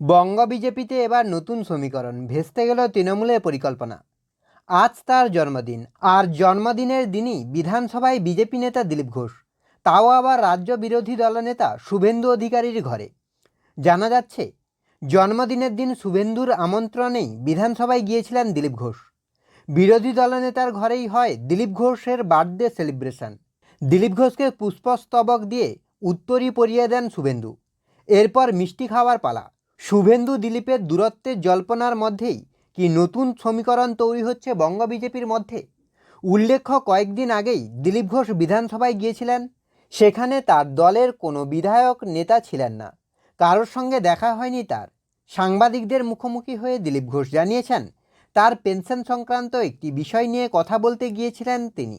বঙ্গ বিজেপিতে এবার নতুন সমীকরণ। ভেস্তে গেল তৃণমূলের পরিকল্পনা। আজ তার জন্মদিন। আর জন্মদিনের দিনই বিধানসভায় বিজেপি নেতা দিলীপ ঘোষ, তাও আবার রাজ্য বিরোধী দলনেতা শুভেন্দু অধিকারীর ঘরে। জানা যাচ্ছে, জন্মদিনের দিন শুভেন্দুর আমন্ত্রণেই বিধানসভায় গিয়েছিলেন দিলীপ ঘোষ। বিরোধী দলনেতার ঘরেই হয় দিলীপ ঘোষের বার্থডে সেলিব্রেশন। দিলীপ ঘোষকে পুষ্পস্তবক দিয়ে উত্তরী পরিয়ে দেন শুভেন্দু। এরপর মিষ্টি খাওয়ার পালা। শুভেন্দু দিলীপের দূরত্বের জল্পনার মধ্যেই কি নতুন সমীকরণ তৈরি হচ্ছে বঙ্গ বিজেপির মধ্যে? উল্লেখ্য, কয়েকদিন আগেই দিলীপ ঘোষ বিধানসভায় গিয়েছিলেন। সেখানে তার দলের কোনো বিধায়ক নেতা ছিলেন না। কারোর সঙ্গে দেখা হয়নি তার। সাংবাদিকদের মুখোমুখি হয়ে দিলীপ ঘোষ জানিয়েছেন, তার পেনশন সংক্রান্ত একটি বিষয় নিয়ে কথা বলতে গিয়েছিলেন তিনি।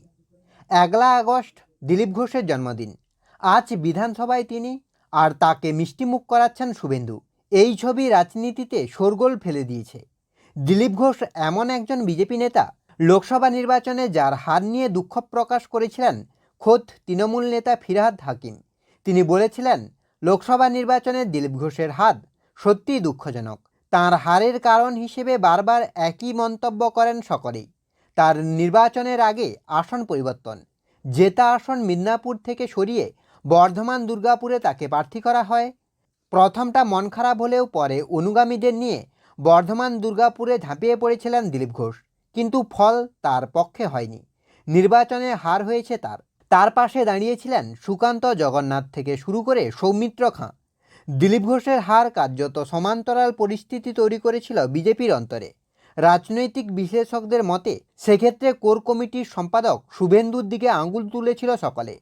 একলা আগস্ট, দিলীপ ঘোষের জন্মদিন। আজ বিধানসভায় তিনি, আর তাকে মিষ্টিমুখ করাচ্ছেন শুভেন্দু। এই ছবি রাজনীতিতে শোরগোল ফেলে দিয়েছে। দিলীপ ঘোষ এমন একজন বিজেপি নেতা লোকসভা নির্বাচনে যার হার নিয়ে দুঃখ প্রকাশ করেছিলেন খোদ তৃণমূল নেতা ফিরহাদ হাকিম। তিনি বলেছিলেন, লোকসভা নির্বাচনে দিলীপ ঘোষের হাত সত্যিই দুঃখজনক। তার হারের কারণ হিসেবে বারবার একই মন্তব্য করেন সকলেই। তার নির্বাচনের আগে আসন পরিবর্তন। জেতা আসন মিদনাপুর থেকে সরিয়ে বর্ধমান দুর্গাপুরে তাকে প্রার্থী করা হয়। প্রথমটা মন খারাপ হলেও পরে অনুগামীদের নিয়ে বর্ধমান দুর্গাপুরে ঝাঁপিয়ে পড়েছিলেন দিলীপ ঘোষ। কিন্তু ফল তার পক্ষে হয়নি। নির্বাচনে হার হয়েছে তার। তার পাশে দাঁড়িয়েছিলেন সুকান্ত জগন্নাথ থেকে শুরু করে সৌমিত্র খাঁ। দিলীপ ঘোষের হার কার্যত সমান্তরাল পরিস্থিতি তৈরি করেছিল বিজেপির অন্তরে। রাজনৈতিক বিশ্লেষকদের মতে সেক্ষেত্রে কোর কমিটির সম্পাদক শুভেন্দুর দিকে আঙুল তুলেছিল সকলে।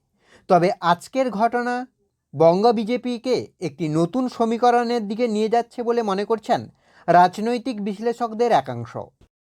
তবে আজকের ঘটনা বঙ্গ বিজেপিকে একটি নতুন সমীকরণের দিকে নিয়ে যাচ্ছে বলে মনে করছেন রাজনৈতিক বিশ্লেষকদের একাংশ।